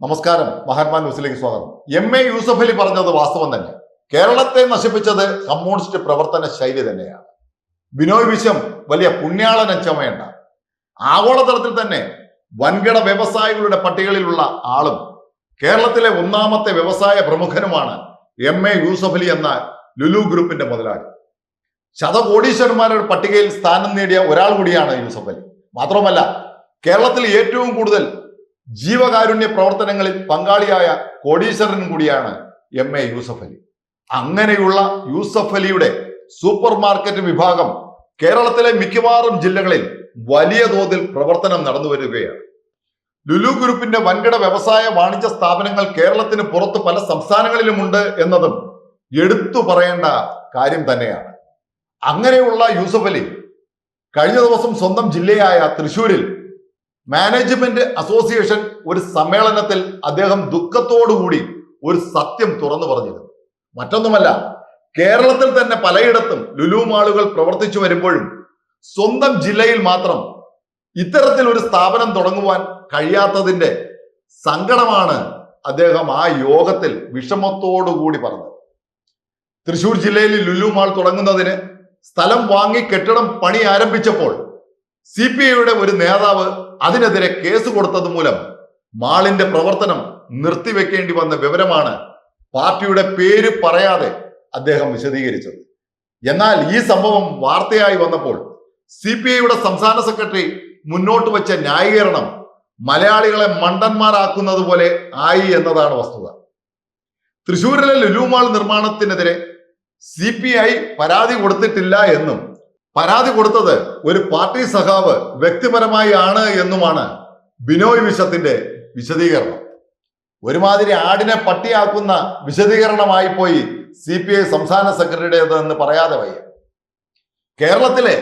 നമസ്കാരം മഹാത്മാ ന്യൂസിലേക്ക് സ്വാഗതം. എം എ യൂസഫ് അലി പറഞ്ഞത് വാസ്തവം തന്നെ. കേരളത്തെ നശിപ്പിച്ചത് കമ്മ്യൂണിസ്റ്റ് പ്രവർത്തന ശൈലി തന്നെയാണ്. ബിനോയ് വിശ്വം വലിയ പുണ്യാളനം ചമയണ്ട ആഗോളതലത്തിൽ തന്നെ വൻകിട വ്യവസായികളുടെ പട്ടികയിലുള്ള ആളും കേരളത്തിലെ ഒന്നാമത്തെ വ്യവസായ പ്രമുഖനുമാണ് എം എ യൂസഫ് അലി എന്ന ലുലു ഗ്രൂപ്പിന്റെ മുതലാളി. ശതകോടീശ്വരന്മാരുടെ പട്ടികയിൽ സ്ഥാനം നേടിയ ഒരാൾ കൂടിയാണ് യൂസഫ് അലി. മാത്രമല്ല കേരളത്തിൽ ഏറ്റവും കൂടുതൽ ജീവകാരുണ്യ പ്രവർത്തനങ്ങളിൽ പങ്കാളിയായ കോടീശ്വരൻ കൂടിയാണ് എം എ യൂസഫ് അലി. അങ്ങനെയുള്ള യൂസഫ് അലിയുടെ സൂപ്പർ മാർക്കറ്റ് വിഭാഗം കേരളത്തിലെ മിക്കവാറും ജില്ലകളിൽ വലിയ തോതിൽ പ്രവർത്തനം നടന്നു വരികയാണ്. ലുലു ഗ്രൂപ്പിന്റെ വൻകിട വ്യവസായ വാണിജ്യ സ്ഥാപനങ്ങൾ കേരളത്തിന് പുറത്ത് പല സംസ്ഥാനങ്ങളിലുമുണ്ട് എന്നതും എടുത്തു പറയേണ്ട കാര്യം തന്നെയാണ്. അങ്ങനെയുള്ള യൂസഫ് അലി കഴിഞ്ഞ ദിവസം സ്വന്തം ജില്ലയായ തൃശൂരിൽ മാനേജ്മെന്റ് അസോസിയേഷൻ ഒരു സമ്മേളനത്തിൽ അദ്ദേഹം ദുഃഖത്തോടുകൂടി ഒരു സത്യം തുറന്നു പറഞ്ഞിരുന്നു. മറ്റൊന്നുമല്ല കേരളത്തിൽ തന്നെ പലയിടത്തും ലുലു മാളുകൾ പ്രവർത്തിച്ചു വരുമ്പോഴും സ്വന്തം ജില്ലയിൽ മാത്രം ഇത്തരത്തിൽ ഒരു സ്ഥാപനം തുടങ്ങുവാൻ കഴിയാത്തതിന്റെ സങ്കടമാണ് അദ്ദേഹം ആ യോഗത്തിൽ വിഷമത്തോടുകൂടി പറഞ്ഞത്. തൃശൂർ ജില്ലയിൽ ലുലു മാൾ തുടങ്ങുന്നതിന് സ്ഥലം വാങ്ങി കെട്ടിടം പണി ആരംഭിച്ചപ്പോൾ സി പി ഐയുടെ ഒരു നേതാവ് അതിനെതിരെ കേസ് കൊടുത്തത് മൂലം മാളിന്റെ പ്രവർത്തനം നിർത്തിവെക്കേണ്ടി വന്ന വിവരമാണ് പാർട്ടിയുടെ പേര് പറയാതെ അദ്ദേഹം വിശദീകരിച്ചത്. എന്നാൽ ഈ സംഭവം വാർത്തയായി വന്നപ്പോൾ സി പി ഐയുടെ സംസ്ഥാന സെക്രട്ടറി മുന്നോട്ട് വെച്ച ന്യായീകരണം മലയാളികളെ മണ്ടന്മാരാക്കുന്നത് പോലെ ആയി എന്നതാണ് വസ്തുത. തൃശൂരിലെ ലുലുമാൾ നിർമ്മാണത്തിനെതിരെ സി പി ഐ പരാതി കൊടുത്തിട്ടില്ല എന്നും പരാതി കൊടുത്തത് ഒരു പാർട്ടി സഖാവ് വ്യക്തിപരമായി ആണ് എന്നുമാണ് ബിനോയ് വിശ്വത്തിന്റെ വിശദീകരണം. ഒരുമാതിരി ആടിനെ പട്ടിയാക്കുന്ന വിശദീകരണമായി പോയി സി പി ഐ സംസ്ഥാന സെക്രട്ടറിയുടേതെന്ന് പറയാതെ വയ്യ. കേരളത്തിലെ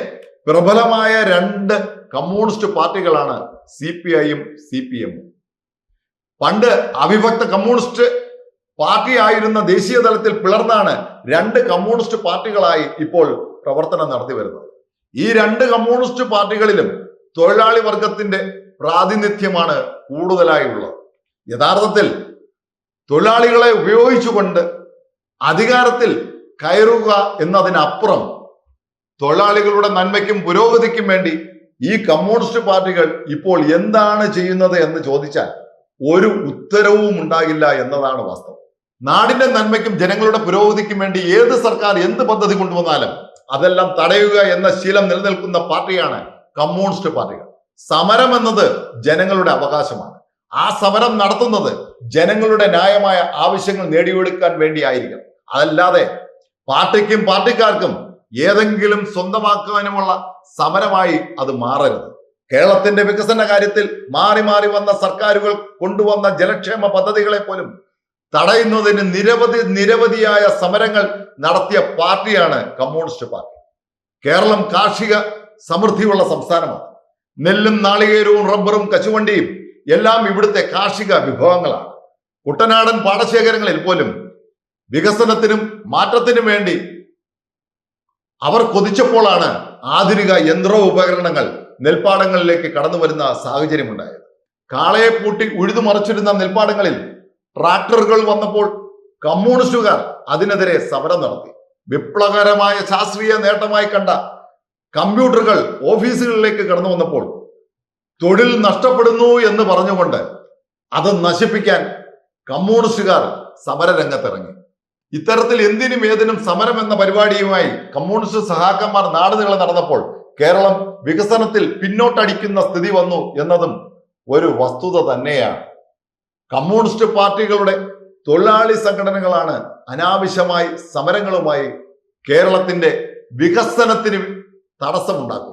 പ്രബലമായ രണ്ട് കമ്മ്യൂണിസ്റ്റ് പാർട്ടികളാണ് സി പി ഐയും സി പി എമ്മും പണ്ട് അവിഭക്ത കമ്മ്യൂണിസ്റ്റ് പാർട്ടി ആയിരുന്ന ദേശീയ തലത്തിൽ പിളർന്നാണ് രണ്ട് കമ്മ്യൂണിസ്റ്റ് പാർട്ടികളായി ഇപ്പോൾ പ്രവർത്തനം നടത്തി വരുന്നത്. ഈ രണ്ട് കമ്മ്യൂണിസ്റ്റ് പാർട്ടികളിലും തൊഴിലാളി വർഗത്തിന്റെ പ്രാതിനിധ്യമാണ് കൂടുതലായി ഉള്ളത് യഥാർത്ഥത്തിൽ തൊഴിലാളികളെ ഉപയോഗിച്ചുകൊണ്ട് അധികാരത്തിൽ കയറുക എന്നതിനപ്പുറം തൊഴിലാളികളുടെ നന്മയ്ക്കും പുരോഗതിക്കും വേണ്ടി ഈ കമ്മ്യൂണിസ്റ്റ് പാർട്ടികൾ ഇപ്പോൾ എന്താണ് ചെയ്യുന്നത് എന്ന് ചോദിച്ചാൽ ഒരു ഉത്തരവും ഉണ്ടാകില്ല എന്നതാണ് വാസ്തവം. നാടിന്റെ നന്മയ്ക്കും ജനങ്ങളുടെ പുരോഗതിക്കും വേണ്ടി ഏത് സർക്കാർ എന്ത് പദ്ധതി കൊണ്ടുവന്നാലും അതെല്ലാം തടയുക എന്ന ശീലം നിലനിൽക്കുന്ന പാർട്ടിയാണ് കമ്മ്യൂണിസ്റ്റ് പാർട്ടികൾ. സമരം എന്നത് ജനങ്ങളുടെ അവകാശമാണ്. ആ സമരം നടത്തുന്നത് ജനങ്ങളുടെ ന്യായമായ ആവശ്യങ്ങൾ നേടിയെടുക്കാൻ വേണ്ടിയായിരിക്കും. അതല്ലാതെ പാർട്ടിക്കും പാർട്ടിക്കാർക്കും ഏതെങ്കിലും സ്വന്തമാക്കാനുമുള്ള സമരമായി അത് മാറരുത്. കേരളത്തിന്റെ വികസന കാര്യത്തിൽ മാറി മാറി വന്ന സർക്കാരുകൾ കൊണ്ടുവന്ന ജനക്ഷേമ പദ്ധതികളെ പോലും തടയുന്നതിന് നിരവധി നിരവധിയായ സമരങ്ങൾ നടത്തിയ പാർട്ടിയാണ് കമ്മ്യൂണിസ്റ്റ് പാർട്ടി. കേരളം കാർഷിക സമൃദ്ധിയുള്ള സംസ്ഥാനമാണ്. നെല്ലും നാളികേരവും റബ്ബറും കശുവണ്ടിയും എല്ലാം ഇവിടുത്തെ കാർഷിക വിഭവങ്ങളാണ്. കുട്ടനാടൻ പാടശേഖരങ്ങളിൽ പോലും വികസനത്തിനും മാറ്റത്തിനും വേണ്ടി അവർ കൊതിച്ചപ്പോഴാണ് ആധുനിക യന്ത്ര ഉപകരണങ്ങൾ നെൽപ്പാടങ്ങളിലേക്ക് കടന്നു വരുന്ന സാഹചര്യമുണ്ടായത്. കാളയെ പൂട്ടി ഉഴുതുമറിച്ചിരുന്ന നെൽപ്പാടങ്ങളിൽ ട്രാക്ടറുകൾ വന്നപ്പോൾ കമ്മ്യൂണിസ്റ്റുകാർ അതിനെതിരെ സമരം നടത്തി. വിപ്ലവകരമായ ശാസ്ത്രീയ നേട്ടമായി കണ്ട കമ്പ്യൂട്ടറുകൾ ഓഫീസുകളിലേക്ക് കടന്നു വന്നപ്പോൾ തൊഴിൽ നഷ്ടപ്പെടുന്നു എന്ന് പറഞ്ഞുകൊണ്ട് അത് നശിപ്പിക്കാൻ കമ്മ്യൂണിസ്റ്റുകാർ സമരരംഗത്തിറങ്ങി. ഇത്തരത്തിൽ എന്തിനും ഏതിനും സമരം എന്ന പരിപാടിയുമായി കമ്മ്യൂണിസ്റ്റ് സഹാക്കന്മാർ നാടുനീളെ നടന്നപ്പോൾ കേരളം വികസനത്തിൽ പിന്നോട്ടടിക്കുന്ന സ്ഥിതി വന്നു എന്നതും ഒരു വസ്തുത തന്നെയാണ്. കമ്മ്യൂണിസ്റ്റ് പാർട്ടികളുടെ തൊഴിലാളി സംഘടനകളാണ് അനാവശ്യമായി സമരങ്ങളുമായി കേരളത്തിന്റെ വികസനത്തിന് തടസ്സമുണ്ടാക്കുന്നത്.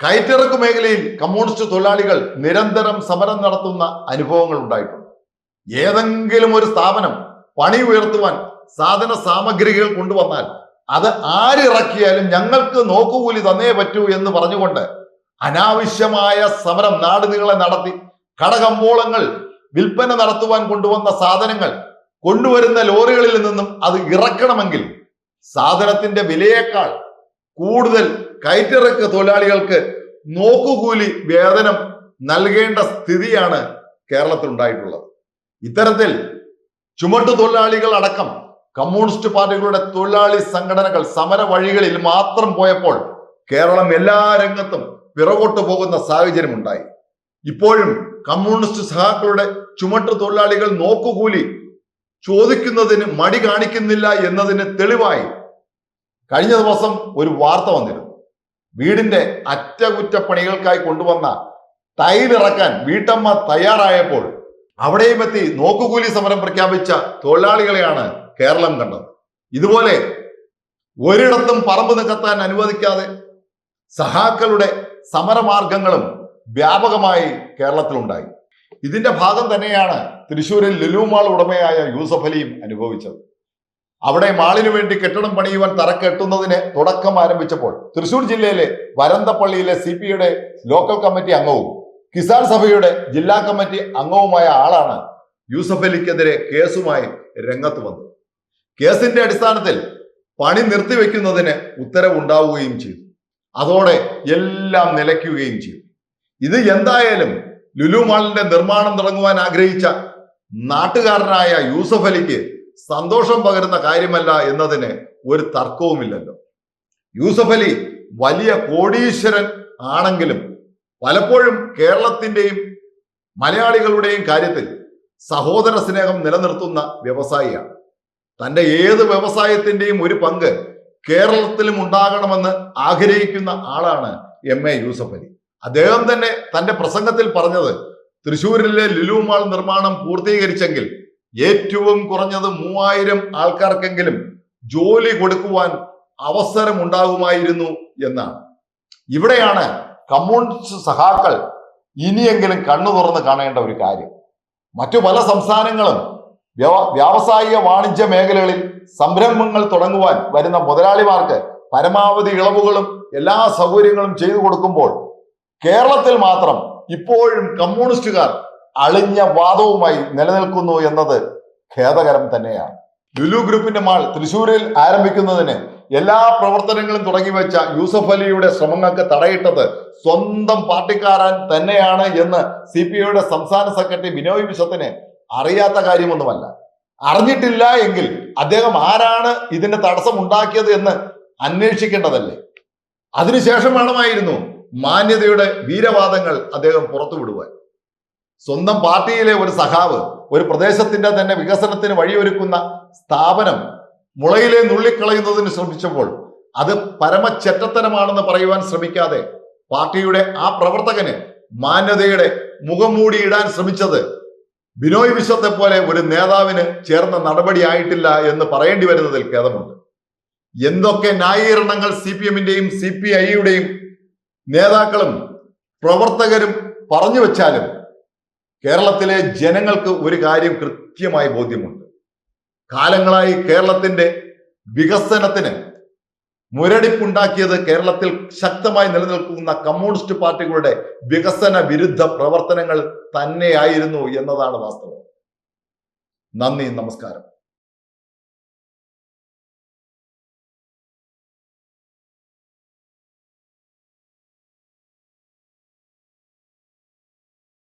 കയറ്റിറക്കു മേഖലയിൽ കമ്മ്യൂണിസ്റ്റ് തൊഴിലാളികൾ നിരന്തരം സമരം നടത്തുന്ന അനുഭവങ്ങൾ ഉണ്ടായിട്ടുണ്ട്. ഏതെങ്കിലും ഒരു സ്ഥാപനം പണി ഉയർത്തുവാൻ സാധന സാമഗ്രികൾ കൊണ്ടുവന്നാൽ അത് ആരിറക്കിയാലും ഞങ്ങൾക്ക് നോക്കുകൂലി തന്നേ പറ്റൂ എന്ന് പറഞ്ഞുകൊണ്ട് അനാവശ്യമായ സമരം നാടുനീളെ നടത്തി കടകമ്പോളങ്ങൾ വിൽപ്പന നടത്തുവാൻ കൊണ്ടുവന്ന സാധനങ്ങൾ കൊണ്ടുവരുന്ന ലോറികളിൽ നിന്നും അത് ഇറക്കണമെങ്കിൽ സാധനത്തിന്റെ വിലയേക്കാൾ കൂടുതൽ കയറ്റിറക്ക് തൊഴിലാളികൾക്ക് നോക്കുകൂലി വേതനം നൽകേണ്ട സ്ഥിതിയാണ് കേരളത്തിൽ ഉണ്ടായിട്ടുള്ളത്. ഇത്തരത്തിൽ ചുമട്ടു തൊഴിലാളികൾ അടക്കം കമ്മ്യൂണിസ്റ്റ് പാർട്ടികളുടെ തൊഴിലാളി സംഘടനകൾ സമര വഴികളിൽ മാത്രം പോയപ്പോൾ കേരളം എല്ലാ രംഗത്തും പിറകോട്ട് പോകുന്ന സാഹചര്യം ഉണ്ടായി ഇപ്പോഴും കമ്മ്യൂണിസ്റ്റ് സഹാക്കളുടെ ചുമട്ടു തൊഴിലാളികൾ നോക്കുകൂലി ചോദിക്കുന്നതിന് മടി കാണിക്കുന്നില്ല എന്നതിന് തെളിവായി കഴിഞ്ഞ ദിവസം ഒരു വാർത്ത വന്നിരുന്നു. വീടിന്റെ അറ്റകുറ്റപ്പണികൾക്കായി കൊണ്ടുവന്ന തൈലിറക്കാൻ വീട്ടമ്മ തയ്യാറായപ്പോൾ അവിടെയും എത്തി നോക്കുകൂലി സമരം പ്രഖ്യാപിച്ച തൊഴിലാളികളെയാണ് കേരളം കണ്ടത്. ഇതുപോലെ ഒരിടത്തും പറമ്പ് നികത്താൻ അനുവദിക്കാതെ സഹാക്കളുടെ സമരമാർഗങ്ങളും വ്യാപകമായി കേരളത്തിലുണ്ടായി. ഇതിന്റെ ഭാഗം തന്നെയാണ് തൃശ്ശൂരിൽ ലുലുമാൾ ഉടമയായ യൂസഫ് അലിയും അനുഭവിച്ചത്. അവിടെ മാളിനു വേണ്ടി കെട്ടിടം പണിയുവാൻ തറക്കെട്ടുന്നതിന് തുടക്കം ആരംഭിച്ചപ്പോൾ തൃശൂർ ജില്ലയിലെ വരന്തപ്പള്ളിയിലെ സി പിയുടെ ലോക്കൽ കമ്മിറ്റി അംഗവും കിസാൻ സഭയുടെ ജില്ലാ കമ്മിറ്റി അംഗവുമായ ആളാണ് യൂസഫ് അലിക്കെതിരെ കേസുമായി രംഗത്ത് വന്നത്. കേസിന്റെ അടിസ്ഥാനത്തിൽ പണി നിർത്തിവെക്കുന്നതിന് ഉത്തരവുണ്ടാവുകയും ചെയ്തു. അതോടെ എല്ലാം നിലയ്ക്കുകയും ചെയ്തു. ഇത് എന്തായാലും ലുലു മാളിന്റെ നിർമ്മാണം തുടങ്ങുവാൻ ആഗ്രഹിച്ച നാട്ടുകാരനായ യൂസഫ് അലിക്ക് സന്തോഷം പകരുന്ന കാര്യമല്ല എന്നതിന് ഒരു തർക്കവുമില്ലല്ലോ. യൂസഫ് അലി വലിയ കോടീശ്വരൻ ആണെങ്കിലും പലപ്പോഴും കേരളത്തിന്റെയും മലയാളികളുടെയും കാര്യത്തിൽ സഹോദര സ്നേഹം നിലനിർത്തുന്ന വ്യവസായിയാണ്. തന്റെ ഏത് വ്യവസായത്തിന്റെയും ഒരു പങ്ക് കേരളത്തിലും ഉണ്ടാകണമെന്ന് ആഗ്രഹിക്കുന്ന ആളാണ് എം എ യൂസഫ് അലി. അദ്ദേഹം തന്നെ തന്റെ പ്രസംഗത്തിൽ പറഞ്ഞത് തൃശൂരിലെ ലുലു മാൾ നിർമ്മാണം പൂർത്തീകരിച്ചെങ്കിൽ ഏറ്റവും കുറഞ്ഞത് മൂവായിരം ആൾക്കാർക്കെങ്കിലും ജോലി കൊടുക്കുവാൻ അവസരം ഉണ്ടാകുമായിരുന്നു എന്നാണ്. ഇവിടെയാണ് കമ്മ്യൂണിസ്റ്റ് സഹാക്കൾ ഇനിയെങ്കിലും കണ്ണു തുറന്ന് കാണേണ്ട ഒരു കാര്യം. മറ്റു പല സംസ്ഥാനങ്ങളും വ്യവ- വ്യാവസായിക വാണിജ്യ മേഖലകളിൽ സംരംഭങ്ങൾ തുടങ്ങുവാൻ വരുന്ന മുതലാളിമാർക്ക് പരമാവധി ഇളവുകളും എല്ലാ സൗകര്യങ്ങളും ചെയ്തു കൊടുക്കുമ്പോൾ കേരളത്തിൽ മാത്രം ഇപ്പോഴും കമ്മ്യൂണിസ്റ്റുകാർ അളിഞ്ഞ വാദവുമായി നിലനിൽക്കുന്നു എന്നത് ഖേദകരം തന്നെയാണ്. ലുലു ഗ്രൂപ്പിന്റെ മാൾ തൃശൂരിൽ ആരംഭിക്കുന്നതിന് എല്ലാ പ്രവർത്തനങ്ങളും തുടങ്ങി വെച്ച യൂസഫ് അലിയുടെ ശ്രമങ്ങൾക്ക് തടയിട്ടത് സ്വന്തം പാർട്ടിക്കാരൻ തന്നെയാണ് എന്ന് സി പി ഐയുടെ സംസ്ഥാന സെക്രട്ടറി ബിനോയ് വിശ്വത്തിന് അറിയാത്ത കാര്യമൊന്നുമല്ല. അറിഞ്ഞിട്ടില്ല എങ്കിൽ അദ്ദേഹം ആരാണ് ഇതിന്റെ തടസ്സം ഉണ്ടാക്കിയത് എന്ന് അന്വേഷിക്കേണ്ടതല്ലേ? അതിനുശേഷം വേണമായിരുന്നു മാന്യതയുടെ വീരവാദങ്ങൾ അദ്ദേഹം പുറത്തുവിടുവാൻ. സ്വന്തം പാർട്ടിയിലെ ഒരു സഖാവ് ഒരു പ്രദേശത്തിന്റെ തന്നെ വികസനത്തിന് വഴിയൊരുക്കുന്ന സ്ഥാപനം മുളയിലെ നുള്ളിക്കളയുന്നതിന് ശ്രമിച്ചപ്പോൾ അത് പരമചെറ്റത്തരമാണെന്ന് പറയുവാൻ ശ്രമിക്കാതെ പാർട്ടിയുടെ ആ പ്രവർത്തകന് മാന്യതയുടെ മുഖം മൂടിയിടാൻ ശ്രമിച്ചത് ബിനോയ് വിശ്വത്തെ പോലെ ഒരു നേതാവിന് ചേർന്ന നടപടി ആയിട്ടില്ല എന്ന് പറയേണ്ടി വരുന്നതിൽ ഖേദമുണ്ട്. എന്തൊക്കെ ന്യായീകരണങ്ങൾ സി പി എമ്മിന്റെയും സി പി ഐയുടെയും നേതാക്കളും പ്രവർത്തകരും പറഞ്ഞു വെച്ചാലും കേരളത്തിലെ ജനങ്ങൾക്ക് ഒരു കാര്യം കൃത്യമായി ബോധ്യമുണ്ട്. കാലങ്ങളായി കേരളത്തിന്റെ വികസനത്തിന് മുരടിപ്പുണ്ടാക്കിയത് കേരളത്തിൽ ശക്തമായി നിലനിൽക്കുന്ന കമ്മ്യൂണിസ്റ്റ് പാർട്ടികളുടെ വികസന വിരുദ്ധ പ്രവർത്തനങ്ങൾ തന്നെയായിരുന്നു എന്നതാണ് വാസ്തവം. നന്ദി നമസ്കാരം.